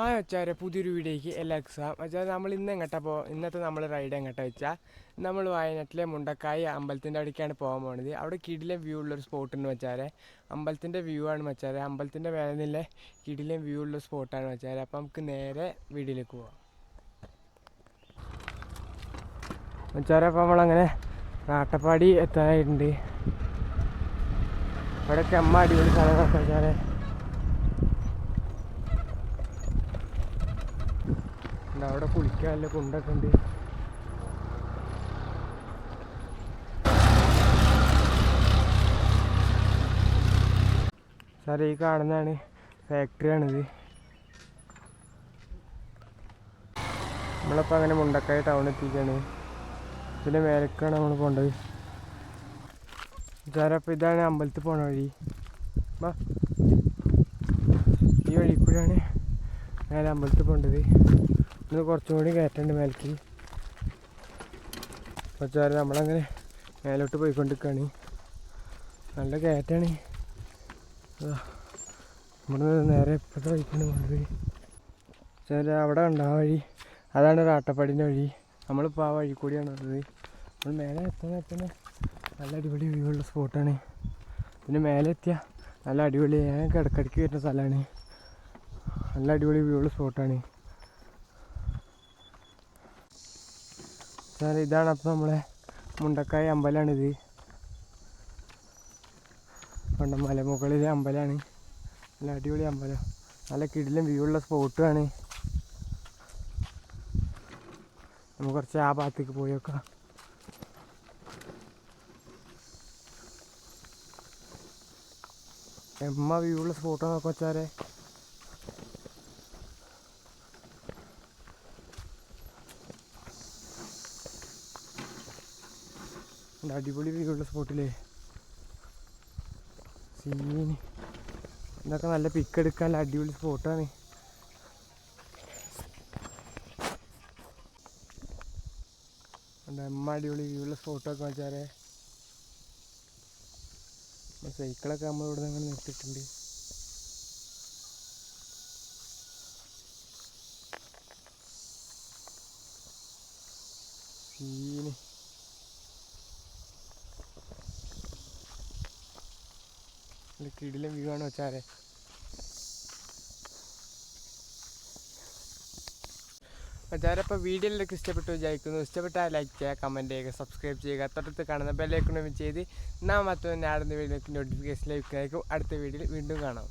ആ വെച്ചാൽ പുതിയൊരു വീഡിയോയ്ക്ക് എല്ലാവർക്കും സ്വാഗതം. നമ്മൾ ഇന്ന് എങ്ങോട്ടാ പോ ഇന്നത്തെ നമ്മൾ റൈഡ് എങ്ങോട്ടാ വെച്ചാൽ നമ്മൾ വയനാട്ടിലെ മുണ്ടക്കായ അമ്പലത്തിന്റെ അവിടേക്കാണ് പോകാൻ പോകുന്നത് അവിടെ കിടിലം വ്യൂ ഉള്ളൊരു സ്പോട്ട് എന്ന് വെച്ചാൽ അമ്പലത്തിന്റെ വ്യൂ ആണ് വെച്ചാൽ അമ്പലത്തിന്റെ മേലെ നില കിടിലം വ്യൂ ഉള്ള സ്പോട്ടാണ് വെച്ചാൽ അപ്പം നമുക്ക് നേരെ വീടിലേക്ക് പോവാം. വെച്ചാൽ അപ്പം നമ്മളങ്ങനെ നാട്ടപ്പാടി എത്താനായിട്ടുണ്ട്. ഇവിടെയൊക്കെ അമ്മ അടിപൊളി സ്ഥലങ്ങളൊക്കെ വെച്ചാൽ അവിടെ കുളിക്കാനുള്ള കുണ്ടൊക്കെ ഉണ്ട്. സാറേ ഈ കാണുന്നതാണ് ഫാക്ടറിയാണിത് നമ്മളിപ്പോൾ അങ്ങനെ മുണ്ടക്കായ ടൗൺ എത്തിക്കാണ്. ഇതിന്റെ മേലേക്കാണ് നമ്മൾ പോകേണ്ടത് സാറേ അപ്പോൾ ഇതാണ് അമ്പലത്തിൽ പോണ വഴി. ഈ വഴി കൂടെയാണ് അമ്പലത്തിൽ പോകേണ്ടത് ഇന്ന് കുറച്ചും കൂടി കയറ്റുണ്ട് മേലേക്ക്. കുറച്ചാറ് നമ്മളങ്ങനെ മേലോട്ട് പോയിക്കൊണ്ടിരിക്കുകയാണ് നല്ല കയറ്റാണ്. നമ്മൾ നേരെ ഇപ്പോഴത്തെ വഴിക്കാണ് കൊണ്ടുപോയി ചില അവിടെ ഉണ്ട് ആ വഴി. അതാണ് റാട്ടപ്പാടിന്റെ വഴി. നമ്മളിപ്പോൾ ആ വഴി കൂടിയാണ് ഉള്ളത്. നമ്മൾ മേലെ എത്തുന്ന എത്തുന്ന നല്ല അടിപൊളി വ്യൂ ഉള്ള സ്പോട്ടാണ് പിന്നെ മേലെ എത്തിയ നല്ല അടിപൊളി ഞാൻ ഇടയ്ക്കിടയ്ക്ക് വരുന്ന സ്ഥലമാണ്. നല്ല അടിപൊളി വ്യൂ ഉള്ള സ്പോട്ടാണ് സാർ ഇതാണ് അപ്പോൾ നമ്മളെ മുണ്ടക്കായ അമ്പലമാണിത് പണ്ട മലമുകളിലെ അമ്പലമാണ് നല്ല അടിപൊളി അമ്പലം. നല്ല കിടിലും വ്യൂ ഉള്ള സ്പോട്ടുമാണ് നമുക്ക് കുറച്ച് ആ ഭാഗത്തേക്ക് പോയി നോക്കാം. എമ്മ വ്യൂ ഉള്ള സ്പോട്ടാണ് നോക്കാം വെച്ചാലേ അടിപൊളി വ്യൂ ഉള്ള സ്പോട്ടിലേ. സീൻ ഇതൊക്കെ നല്ല പിക്ക് എടുക്കാൻ അടിപൊളി സ്പോട്ടാണ്. അമ്മ അടിപൊളി വ്യൂ ഉള്ള സ്പോട്ടൊക്കെ വെച്ചാലേ സൈക്കിളൊക്കെ നമ്മൾ ഇവിടെ നിന്ന് നിർത്തിയിട്ടുണ്ട്. സീന്. കിടിലം വ്യൂ ആണ് വെച്ചാലേ മറ്റാരപ്പോൾ വീഡിയോ എല്ലാവർക്കും ഇഷ്ടപ്പെട്ടു വിചാരിക്കുന്നു. ഇഷ്ടപ്പെട്ടാൽ ലൈക്ക് ചെയ്യുക കമന്റ് ചെയ്യുക സബ്സ്ക്രൈബ് ചെയ്യുക. തൊട്ടടുത്ത് കാണുന്ന ബെല്ലൈക്കണം ചെയ്ത് നാം മറ്റൊന്ന് ആടുന്ന വീഡിയോക്ക് നോട്ടിഫിക്കേഷൻ ലഭിക്കുന്നതായിരിക്കും അടുത്ത വീഡിയോയിൽ വീണ്ടും കാണാം.